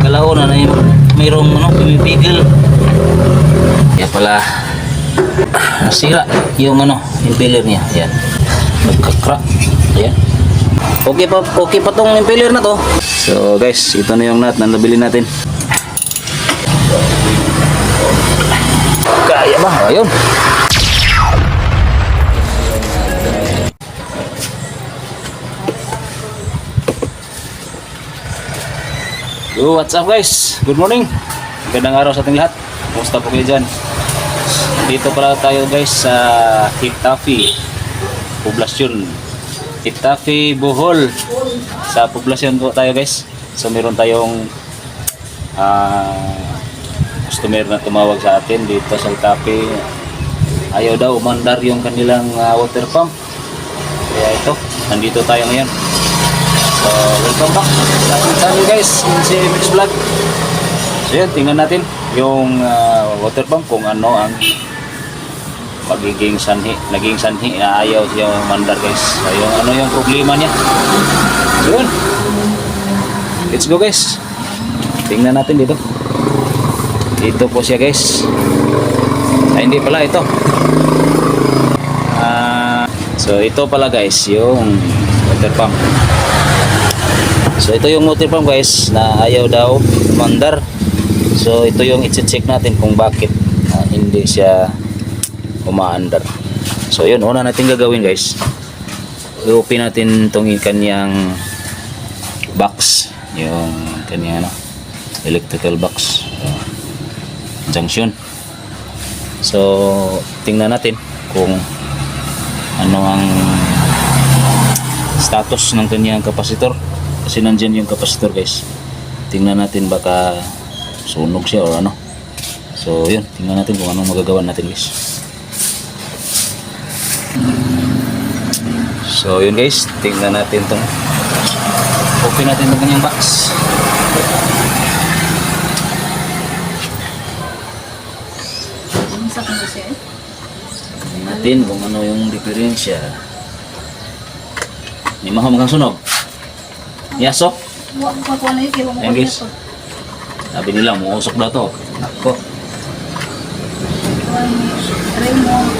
Kalao na na yung mayroong ano, pumipigil. Kaya pala nasira yung ano, impeller niya. Ayan. Nagka-crack. Ayan. Okay pa, okay pa tong impeller na to. So guys, ito na yung nut na nabili natin. Kaya ba? Ayun. Yo, what's up guys? Good morning. Magandang araw sa ating lahat. Kumusta po kayo dyan? Dito pala tayo guys sa Hitafi, Poblasyon. Hitafi, Bohol. Sa poblasyon po tayo guys. So meron tayong ah, customer na tumawag sa atin dito sa Hitafi. Ayaw daw umandar yung kanilang ah, water pump. Kaya ito, nandito tayo ngayon. So, welcome back ating channel guys, in CMX Vlog. So yan, tingnan natin yung ah, water pump kung ano ang magiging sanhi, naging sanhi na ayaw siya mandar guys. So, yung, ano yung problema niya. So yun, let's go guys. Tingnan natin dito. Dito po siya guys. Ay, hindi pala ito. Ah, so ito pala guys, yung water pump. So ito yung water pump guys na ayaw daw mandar. So ito yung i-check natin kung bakit ah, hindi siya umaandar. So yun, una natin gagawin guys. I-open natin itong kanyang box. Yung kanyang ano, electrical box. So, junction. So tingnan natin kung ano ang status ng kanyang kapasitor kasi nandyan yung kapasitor guys. Tingnan natin baka sunog siya or ano. So yun. Tingnan natin kung anong magagawa natin guys. So yun guys. Tingnan natin tong open natin itong kanyang box. Tingnan natin kung ano yung diferensya. Maham kang sunog yasok na Ayan, guys. sabi nila muusok daw to ako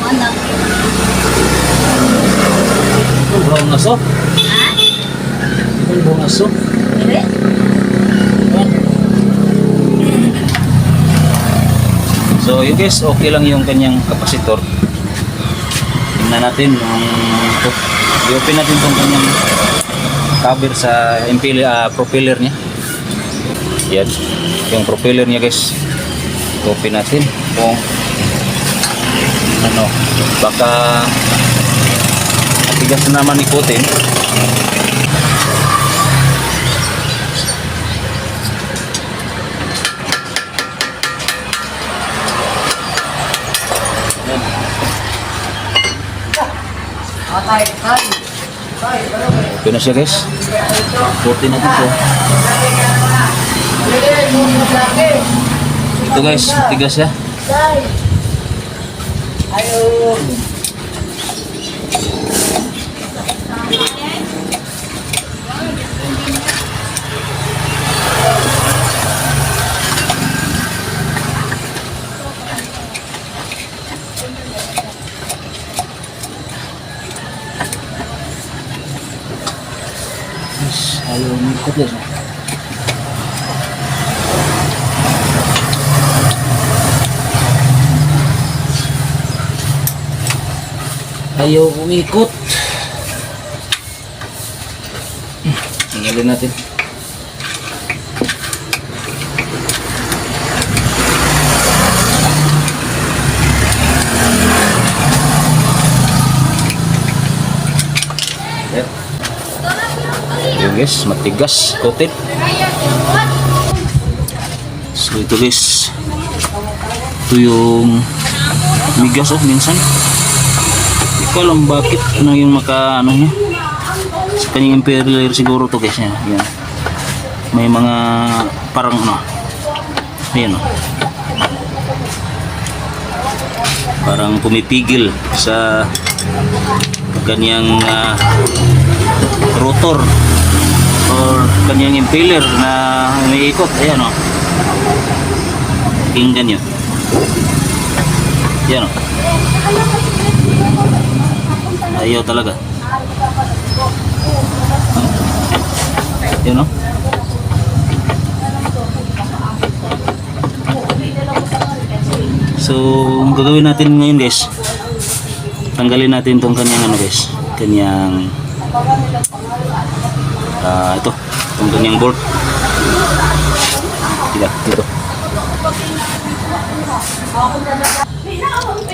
anak. brown aso Ha? brown aso Dire? So yun guys, okay lang yung kanyang kapasitor. Tingnan natin yung. I-open natin itong kanyang cover sa impeller, ah, propeller niya. Yan. Yung propeller niya guys. Open natin kung ano, baka matigas na naman ikutin. Atay, tay. Okay na siya guys. Ikutin natin ito. Ito guys, tigas siya. Ayo. Guys, guys. Ayaw umikot. Tinggalin natin. Guys, matigas, coated. So ito guys, ito yung migas oh minsan. Hindi ko alam bakit ano yung maka ano niya. Sa kanyang imperial siguro to guys yan. Yan. May mga parang ano. Ayan oh. Parang pumipigil sa kanyang ah, rotor or kanyang impeller na umiikot. Ayan o. Tingnan nyo. Ayan o. Ayaw talaga. Ayan o. So, ang gagawin natin ngayon guys, tanggalin natin tong kanyang ano guys, kanyang ah ito, tong kanyang bolt. Dito, dito.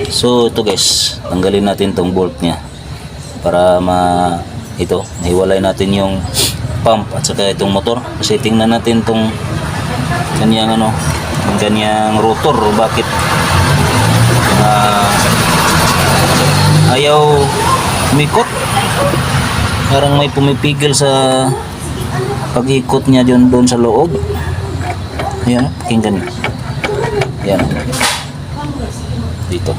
So, ito guys, tanggalin natin tong bolt niya para ma ito, nahiwalay natin yung pump at saka itong motor kasi tingnan natin tong kanyang ano, yung kanyang rotor bakit ah, ayaw umikot parang may pumipigil sa pag-ikot niya doon doon sa loob. Ayan pakinggan niyo. Ayan. Dito.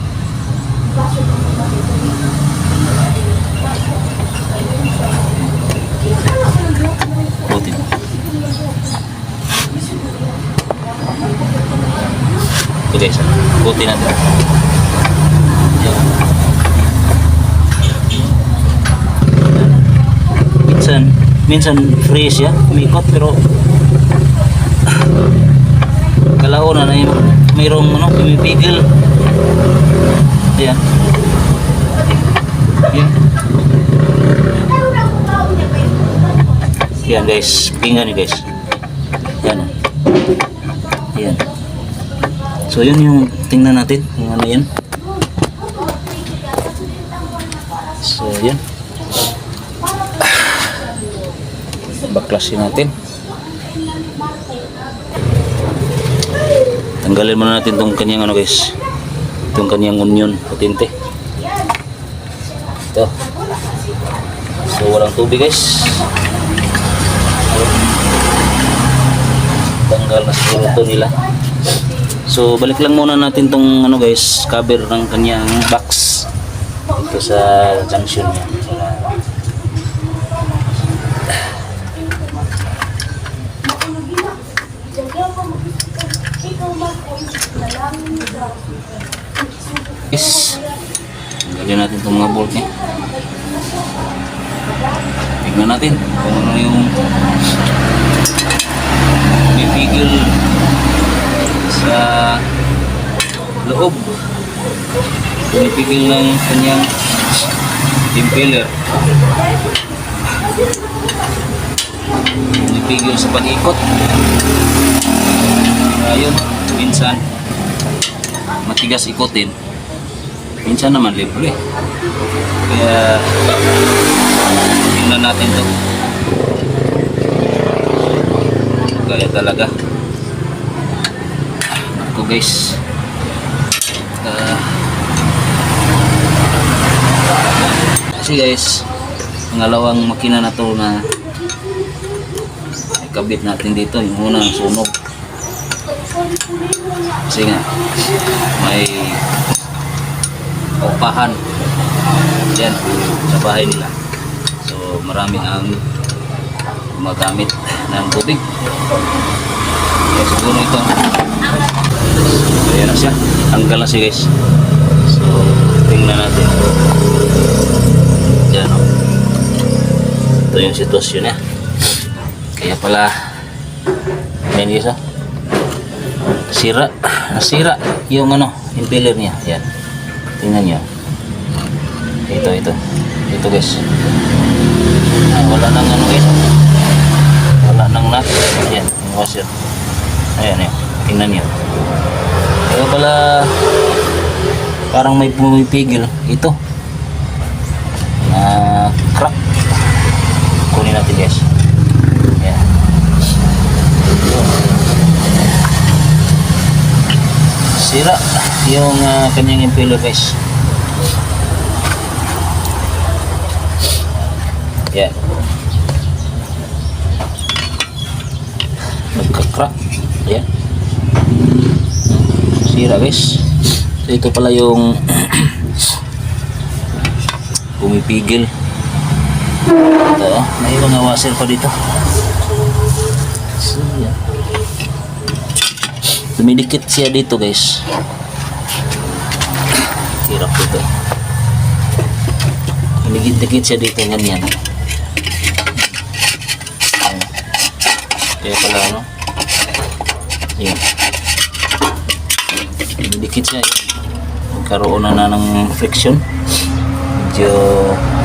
Buti. Ito guys buti natin Ayan. Minsan minsan free siya umikot pero kalauna na yung mayroong ano pumipigil. Ayan. Ayan. Ayan guys. Tingnan nyo guys. Ayan ayan. So yun yung tingnan natin yung ano yan. So yan baklasin natin. Tanggalin muna natin tong kanyang ano guys. Itong kanyang onion patinte. Ito. So walang tubig guys. Tanggal na siguro ito nila. So balik lang muna natin tong ano guys cover ng kanyang box. Ito sa junction niya Yes. Tanggalin natin itong mga bolt niya. Tignan natin kung ano yung pipigil sa loob. Pumipigil ng kanyang impeller. Pumipigil sa pag-ikot. Ayun, minsan matigas ikutin minsan naman libre. Kaya tingnan natin to. Kaya talaga. Ako guys. Ah. kasi guys pangalawang makina na to na ikabit natin dito yung unang sunog. Kasi nga may upahan yan sa bahay nila. So marami ang gumagamit ng tubig. Kaya siguro ito. So yan na siya. Tanggal na guys. So tingnan natin. Yan o ito yung sitwasyon niya. Kaya pala yan guys o sira nasira yung ano impeller niya. Yan tingnan niyo. Ito ito. Ito guys. Ah, wala nang ano guys wala nang nut. Yan yung washer. Ayan yan tingnan niyo. Kaya pala parang may pumipigil. Ito. Na crack. Kunin natin guys. Yan sira yung uh, kanyang yung pillowcase yan. Nagkakrak yan. Sira guys. So ito pala yung pumipigil. Ito oh, may mga washer pa dito. So yan dumidikit siya dito guys. Hirap ito. Dumidikit siya dito ganyan. Ayan. Kaya pala ano. Ayan. Dumidikit siya. Magkaroon na na ng friction. Medyo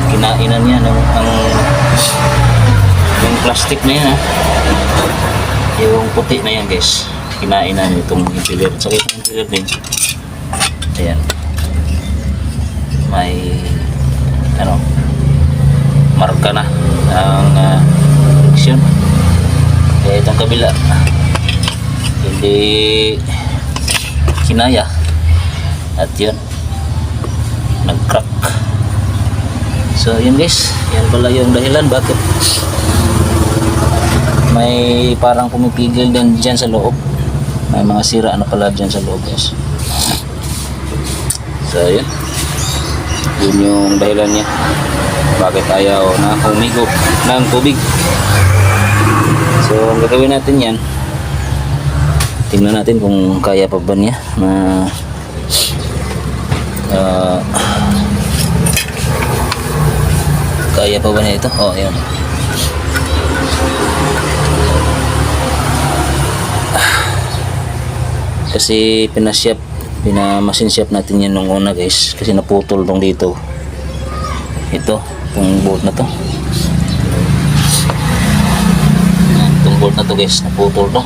kinainan niya ng ang yung plastic na yan ha. Yung puti na yan guys. Kinainan itong impeller. Sakit ng impeller din. Ayan. May ano marka na ang uh, friction. Kaya itong kabila hindi kinaya. At yun nag-crack. So yun guys yan pala yung dahilan bakit may parang pumipigil din dyan sa loob. May mga sira na pala dyan sa loob guys. So yun yun yung dahilan niya. Bakit ayaw na humigop ng tubig? So ang gagawin natin yan. Tingnan natin kung kaya pa ba niya na ah, kaya pa ba niya ito? oh yun kasi pinasyap pinamasin shop natin yan nung una guys kasi naputol tong dito. Ito itong bolt na to. Itong bolt na to guys naputol to.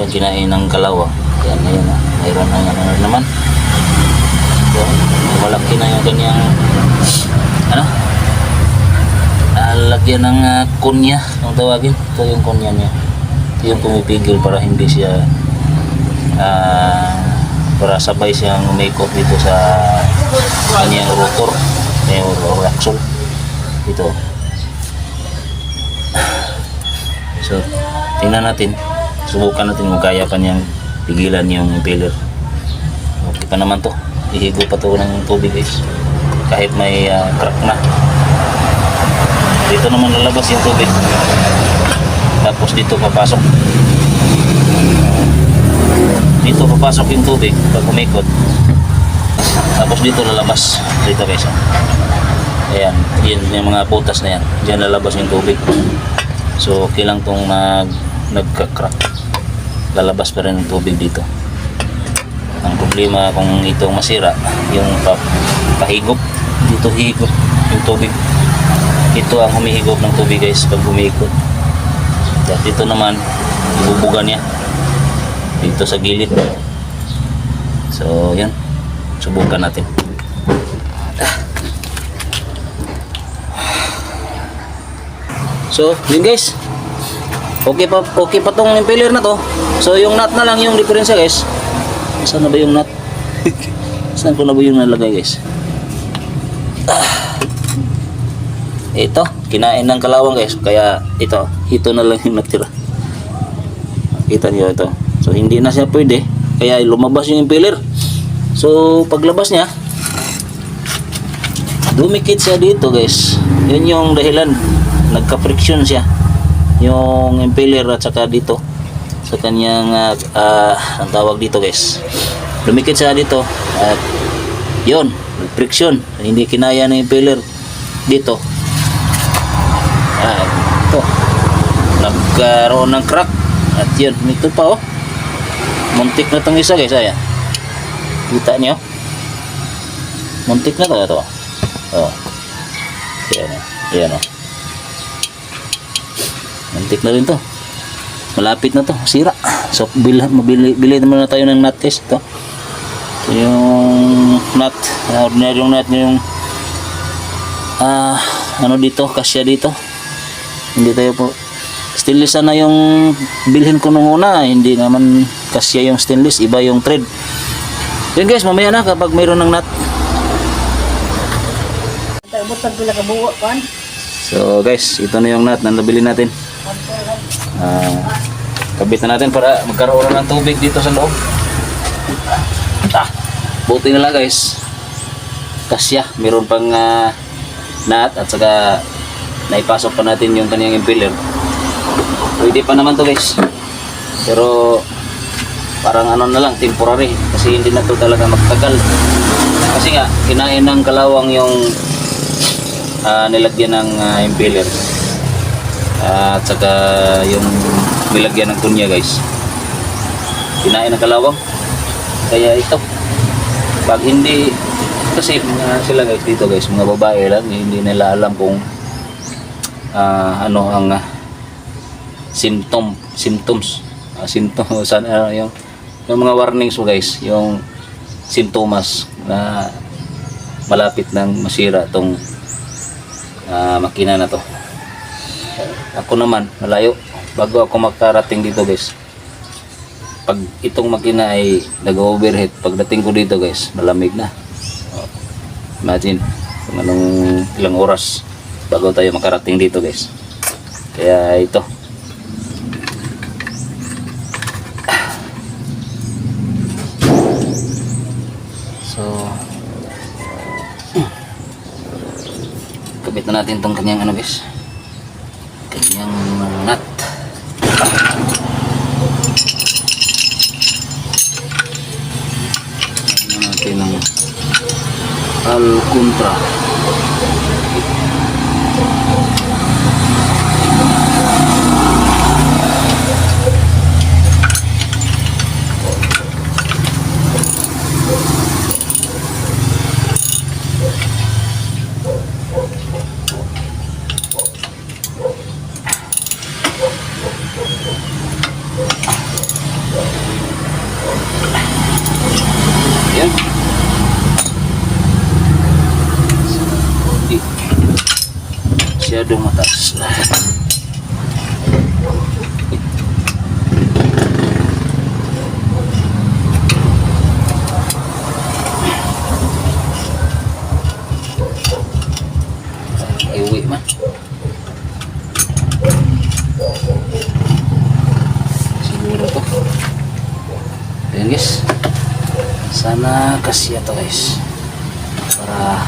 Yan kinain ng kalawa. Yan ayun na mayroon na ano naman. So, malaki na yung kanyang ano? Lalagyan ng uh, kunya ang tawagin. Ito yung kunya niya. Ito yung pumipigil para hindi siya ah, para sabay siyang umikot dito sa kanyang rotor. Rotor axle. Ito so tingnan natin. Subukan natin kung kaya pa niyang pigilan yung impeller. Okay pa naman to. Ihigo pa to ng tubig guys. Kahit may ah, crack na. Dito naman lalabas yung tubig. Tapos dito papasok dito papasok yung tubig pag umikot tapos dito lalabas dito guys ayan yun yung mga butas na yan. Dyan lalabas yung tubig. So okay lang tong nag nagka-crack. Lalabas pa rin yung tubig dito. Ang problema kung itong masira yung pa, pahigop. Dito higop yung tubig. Ito ang humihigop ng tubig guys pag at dito naman ibubuga niya dito sa gilid. So yan. Subukan natin. So yun guys. Okay pa okay pa tong impeller na to. So yung nut na lang yung diferensya guys. Saan na ba yung nut? Saan ko na ba yung nalagay guys? Ito kinain ng kalawang guys. Kaya ito ito na lang yung natira. Kita niyo ito so hindi na siya pwede. Kaya lumabas yung impeller. So paglabas niya dumikit siya dito guys. Yun yung dahilan. Nagka friction siya. Yung impeller at saka dito. Sa kanyang ah, ah, ang tawag dito guys. Dumikit siya dito at yun friction. Hindi kinaya ng impeller dito. Ah, ito. Nagkaroon ng crack. At yun ito pa oh muntik na tong isa guys ayan kita niyo? Muntik na to. Ito oh. Yan oh. Yan oh. Muntik na rin to. Malapit na to. Sira. So bil, mabili, bili naman na tayo ng nut test to ito yung nut. Uh, ordinary yung nut yung ah ano dito? Kasya dito. Hindi tayo po stainless na yung bilhin ko nung una. Hindi naman kasya yung stainless iba yung thread. Yun guys mamaya na kapag mayroon ng nut. So guys ito na yung nut na nabili natin. Ah, kabit na natin para magkaroon ng tubig dito sa loob. Ah, buti na lang guys. Kasya. Meron pang ah, nut at saka naipasok pa natin yung kanyang impeller pwede pa naman to guys pero parang ano na lang, temporary. Kasi hindi na to talaga magtagal. Kasi nga, kinain ng kalawang yung ah, nilagyan ng ah, impeller. at saka yung nilagyan ng kunya guys. Kinain ng kalawang. Kaya ito, pag hindi, kasi mga sila guys dito guys, mga babae lang, hindi nila alam kung ah, ano ang ah, symptom, symptoms, uh, symptom, sana yung, yung mga warnings mo guys, yung simptomas na malapit nang masira tong ah, makina na to. Ako naman, malayo. Bago ako makarating dito guys, pag itong makina ay nag-overheat, pagdating ko dito guys, malamig na. Imagine, kung anong ilang oras bago tayo makarating dito guys. Kaya ito. So, kabit na natin tong kanyang ano guys. Kanyang nut. Lagyan natin ng Alcuntra. Yan. Di. Masyadong mataas na. Iuwi man. Siguro to. Ayan guys. Kasya to guys. Para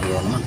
Ayan naman.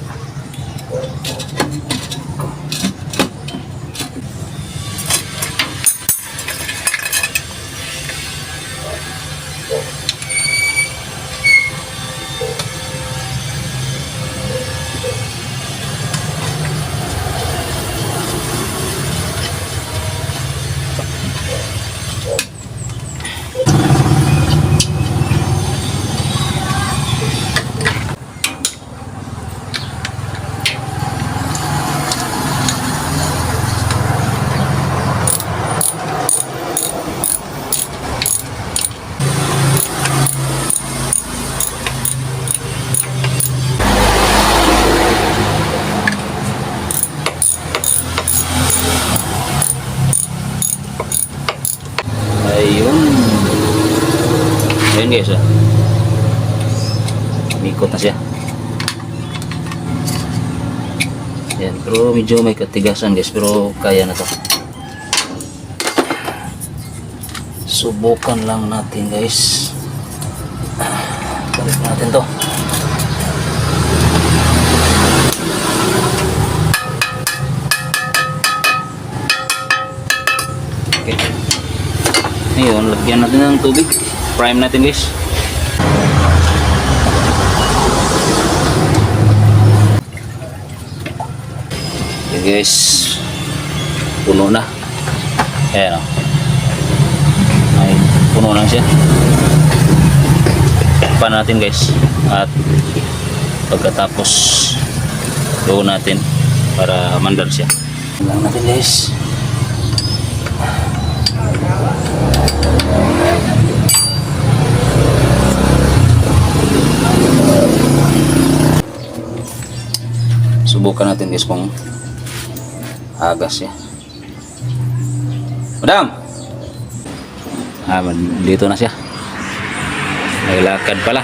Ayun. Ayun guys, ah. Umikot na siya. Yan, pero medyo may katigasan guys, pero kaya na to. Subukan lang natin guys. Balik natin to. Okay. Ngayon, lagyan natin ng tubig. Prime natin guys. Okay guys. Puno na. Ayan o. Ay, puno lang siya. Pa natin guys. At pagkatapos doon natin para mandar siya. Lang natin guys. Subukan natin guys agas siya. Madam! Ah, dito na siya. Naglakad pala.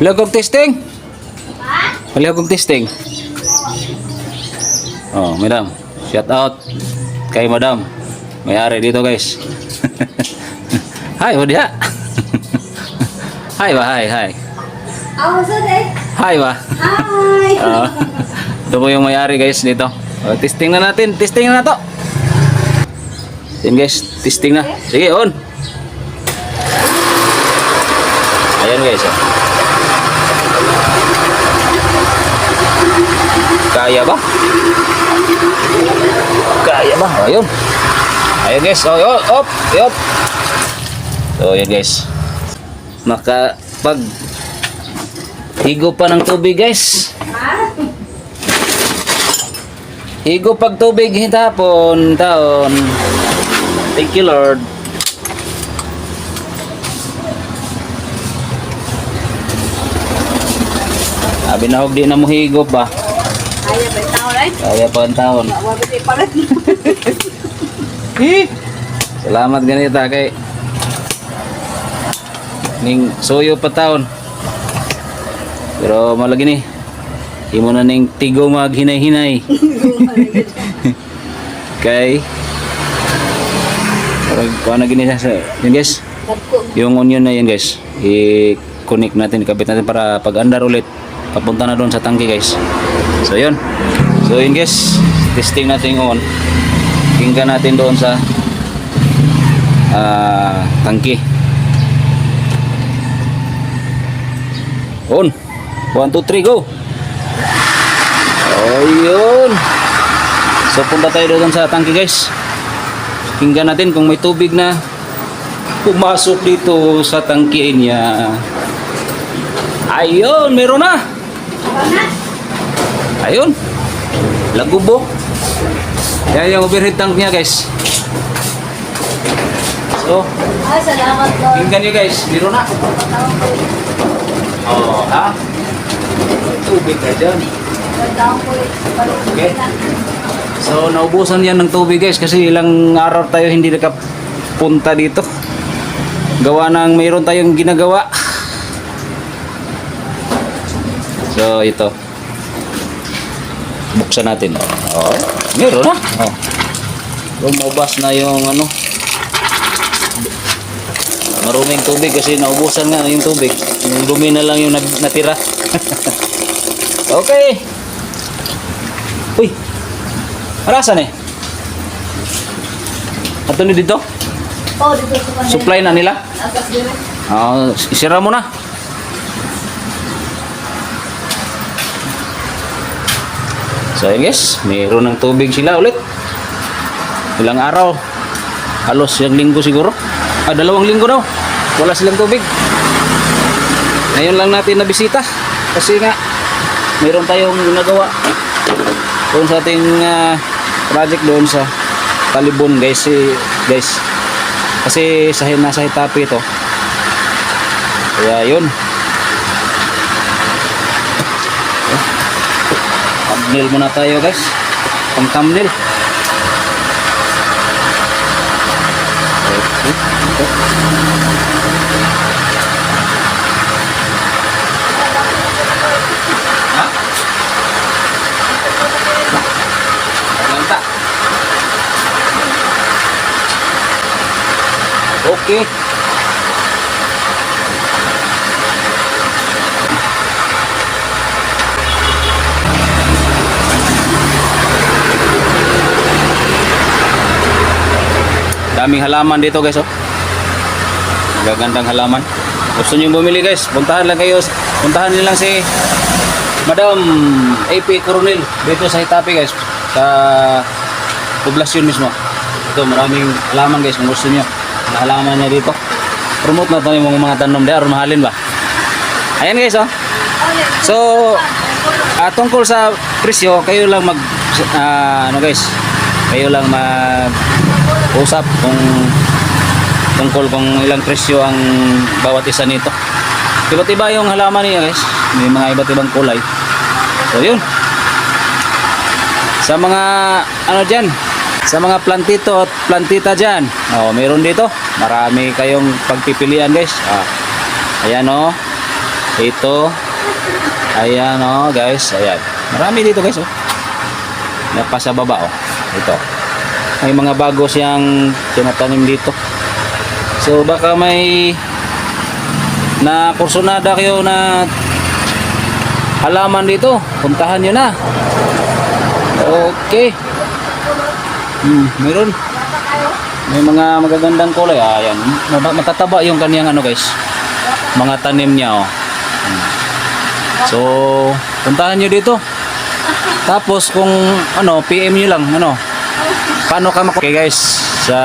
Hello, kong testing? Hello, kong testing? Oh, madam. Shout out kay madam. May-ari dito guys. Hi, ya? Hi ba, hi, hi. Day. Hi ba? Hi! Oo. ito po yung may-ari guys dito. O, testing na natin. Testing na na to. Yan guys, testing na. Sige, on. Ayan guys. Oh. Kaya ba? Kaya ba? Ayun. Ayun guys. O, oh, op, op. So, yun guys. Makapag higo pa ng tubig guys. Higo pag tubig hitapon taon. Thank you Lord. Abi na hog di na mo higop ba? Kaya ba tao right? Kaya pa ang taon. Palat. Salamat ganita kay ning suyo pa taon. Pero malagi ni. Imo na ning tigo maghinay-hinay. kay Parang kuha na gini sa yun guys. Yung onion na yan guys. I-connect natin, ikabit natin para pag andar ulit. Papunta na doon sa tangke guys. So yun. So yun guys. Testing natin on. Tingnan natin doon sa ah tangke. On. 1, 2, 3, go! Ayun. So punta tayo doon sa tangke guys. Tingnan natin kung may tubig na pumasok dito sa tangke niya. Ayun, meron na. Ayun. Lagubo. Yan yung overhead tank niya guys. So, Ay, salamat Lord. tingnan niyo guys, meron na. Oh, ha? Tubig ka dyan. Okay. So, naubusan yan ng tubig guys kasi ilang araw tayo hindi nakapunta dito. Gawa ng mayroon tayong ginagawa. So, ito. Buksan natin. Oh, meron na. Oh. Lumabas na yung ano. Maruming tubig kasi naubusan nga yung tubig. Yung dumi na lang yung natira. Okay. Uy, Arasan eh. Ato ni dito? Oh, dito sa. Supply na nila? Agas dire. Ah, isira mo na. So yun guys, mayroon ng tubig sila ulit. Ilang araw. Halos yung linggo siguro. Ah, dalawang linggo daw. Wala silang tubig. Ngayon lang natin nabisita. Kasi nga, mayroon tayong ginagawa. Doon sa ating ah, project doon sa Talibon guys. Si, guys. Kasi sa nasa Hitapi ito. Kaya yun. Thumbnail muna tayo guys. Pang thumbnail. Okay. Ito. Ha? Lanta. Okay. Daming halaman dito guys oh. Gagandang halaman. Gusto niyo bumili guys, puntahan lang kayo. Puntahan niyo lang si Madam AP Coronel dito sa Hitapi guys. Sa poblasyon mismo. Ito maraming halaman guys kung gusto niyo. Halaman niya dito. Promote na tayo yung mga tanom there, mahalin ba? Ayan guys oh. So, ah, tungkol sa presyo, kayo lang mag ah, ano guys, kayo lang mag usap kung tungkol kung ilang presyo ang bawat isa nito. Iba't iba yung halaman niya guys. May mga iba't ibang kulay. So yun. Sa mga ano dyan, sa mga plantito at plantita dyan. Oh, meron dito. Marami kayong pagpipilian guys. Ah. Ayan oh. Ito. Ayan oh guys. Ayan. Marami dito guys oh. Napasa baba oh. Ito. May mga bago siyang tinatanim dito. So baka may na kursunada kayo na halaman dito. Puntahan nyo na. Okay. Hmm, meron. May mga magagandang kulay. Ah, Ayan. Mata- Matataba yung kaniyang ano guys. Mga tanim niya oh. Hmm. So, puntahan nyo dito. Tapos kung ano, PM nyo lang, ano. Paano ka mak- Okay guys, sa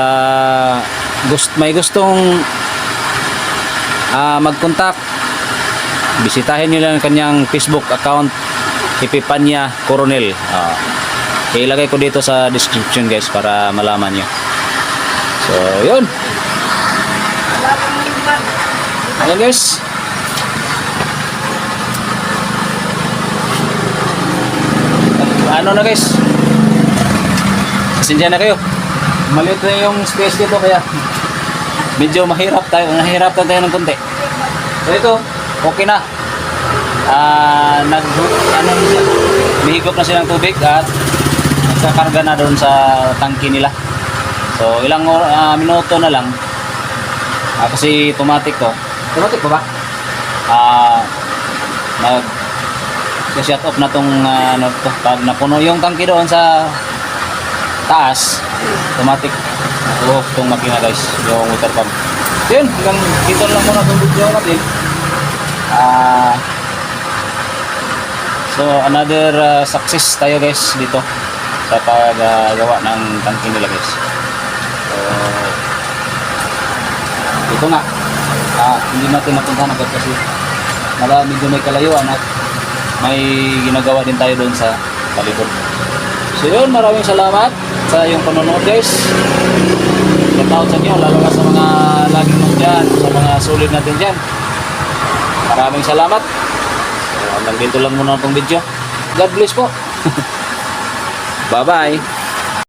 gust may gustong ah mag-contact, bisitahin nyo lang ang kanyang Facebook account, Ipipanya Coronel. Ah, ilagay ko dito sa description guys para malaman nyo. So, yun. Ayan guys. Ano na guys? Pasensya na kayo. Maliit na yung space dito kaya medyo mahirap tayo. Nahihirapan tayo ng konti. So ito, okay na. Ah, nag ano na siya? Mahigop na silang tubig at nagkakarga na doon sa tangke nila. So ilang ah, minuto na lang. Ah, kasi automatic to. Automatic pa ba? Ah, nag shut off na tong ah, ano to pag napuno yung tangke doon sa taas automatic off tong makina guys yung water pump. So, yun hanggang dito lang muna tong video natin. Ah so another ah, success tayo guys dito sa paggawa ng tangke nila guys. So ito nga. Ah, hindi natin napuntahan agad kasi mala medyo may kalayuan at may ginagawa din tayo doon sa palibot. So yun, maraming salamat sa iyong panonood guys. Shout out sa inyo, lalo na sa mga laging nandyan, sa mga sulit natin dyan. Maraming salamat. So, hanggang dito lang muna itong video. God bless po. Bye-bye.